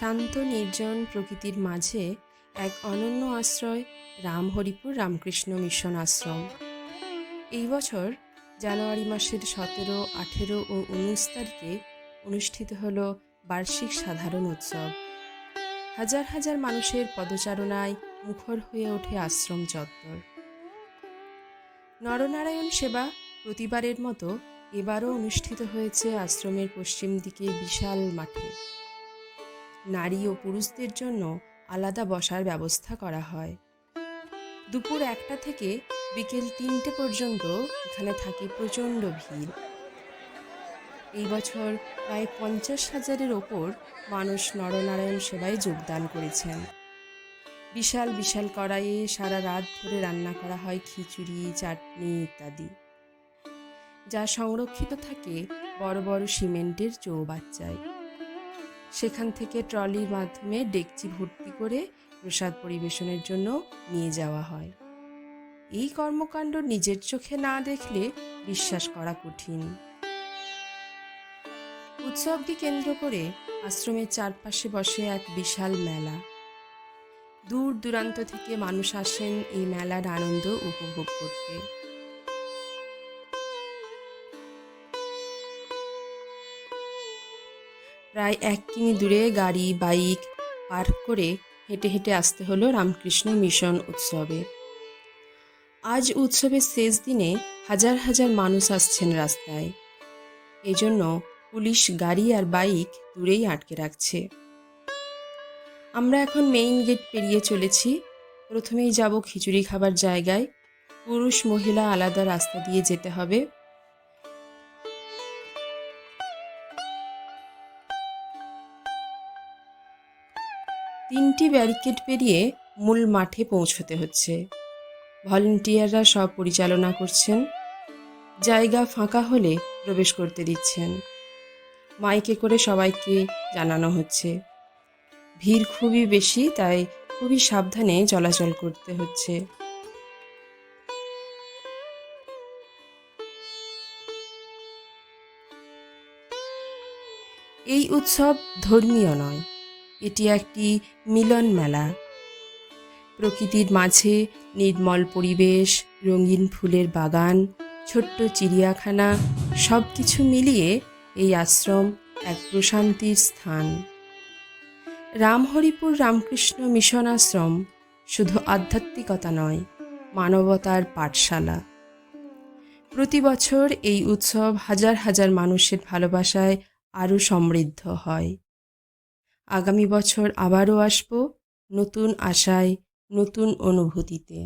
শান্ত, নির্জন প্রকৃতির মাঝে এক অনন্য আশ্রয়, রামহরিপুর রামকৃষ্ণ মিশন আশ্রম। এই বছর জানুয়ারি মাসের সতেরো, আঠেরো ও উনিশ তারিখে অনুষ্ঠিত হল বার্ষিক সাধারণ উৎসব। হাজার হাজার মানুষের পদচারণায় মুখর হয়ে ওঠে আশ্রম চত্বর। নরনারায়ণ সেবা প্রতিবারের মতো এবারও অনুষ্ঠিত হয়েছে আশ্রমের পশ্চিম দিকে বিশাল মাঠে। নারী ও পুরুষদের জন্য আলাদা বসার ব্যবস্থা করা হয়। দুপুর একটা থেকে বিকেল তিনটে পর্যন্ত এখানে থাকে প্রচণ্ড ভিড়। এই বছর প্রায় পঞ্চাশ হাজারের ওপর মানুষ নরনারায়ণ সেবায় যোগদান করেছেন। বিশাল বিশাল কড়াইয়ে সারা রাত ধরে রান্না করা হয় খিচুড়ি, চাটনি ইত্যাদি। যা সংরক্ষিত থাকে বড় বড় সিমেন্টের চৌবাচ্চায়। সেখান থেকে ট্রলির মাধ্যমে ডেকচি ভর্তি করে প্রসাদ পরিবেশনের জন্য নিয়ে যাওয়া হয়। এই কর্মকাণ্ড নিজের চোখে না দেখলে বিশ্বাস করা কঠিন। উৎসবকে কেন্দ্র করে আশ্রমের চারপাশে বসে এক বিশাল মেলা। দূর দূরান্ত থেকে মানুষ আসেন এই মেলার আনন্দ উপভোগ করতে। প্রায় এক কিমি দূরে গাড়ি, বাইক পার্ক করে হেঁটে হেঁটে আসতে হলো রামকৃষ্ণ মিশন উৎসবে। আজ উৎসবের শেষ দিনে হাজার হাজার মানুষ আসছেন রাস্তায়। এজন্য পুলিশ গাড়ি আর বাইক দূরেই আটকে রাখছে। আমরা এখন মেইন গেট পেরিয়ে চলেছি। প্রথমেই যাব খিচুড়ি খাবার জায়গায়। পুরুষ মহিলা আলাদা রাস্তা দিয়ে যেতে হবে। তিনটি ব্যারিকেড পেরিয়ে মূল মাঠে পৌঁছতে হচ্ছে। ভলেন্টিয়াররা সব পরিচালনা করছেন। জায়গা ফাঁকা হলে প্রবেশ করতে দিচ্ছেন। মাইকে করে সবাইকে জানানো হচ্ছে। ভিড় খুবই বেশি, তাই খুবই সাবধানে চলাচল করতে হচ্ছে। এই উৎসব ধর্মীয় নয় এটি একটি মিলন মেলা প্রকৃতির মাঝে নির্মল পরিবেশ, রঙিন ফুলের বাগান, ছোট্ট চিড়িয়াখানা সব কিছু মিলিয়ে এই আশ্রম এক প্রশান্তির স্থান। রামহরিপুর রামকৃষ্ণ মিশন আশ্রম শুধু আধ্যাত্মিকতা নয়, মানবতার পাঠশালা। প্রতি বছর এই উৎসব হাজার হাজার মানুষের ভালোবাসায় আরও সমৃদ্ধ হয়। আগামী বছর আবারও আসব নতুন আশায় নতুন অনুভূতিতে।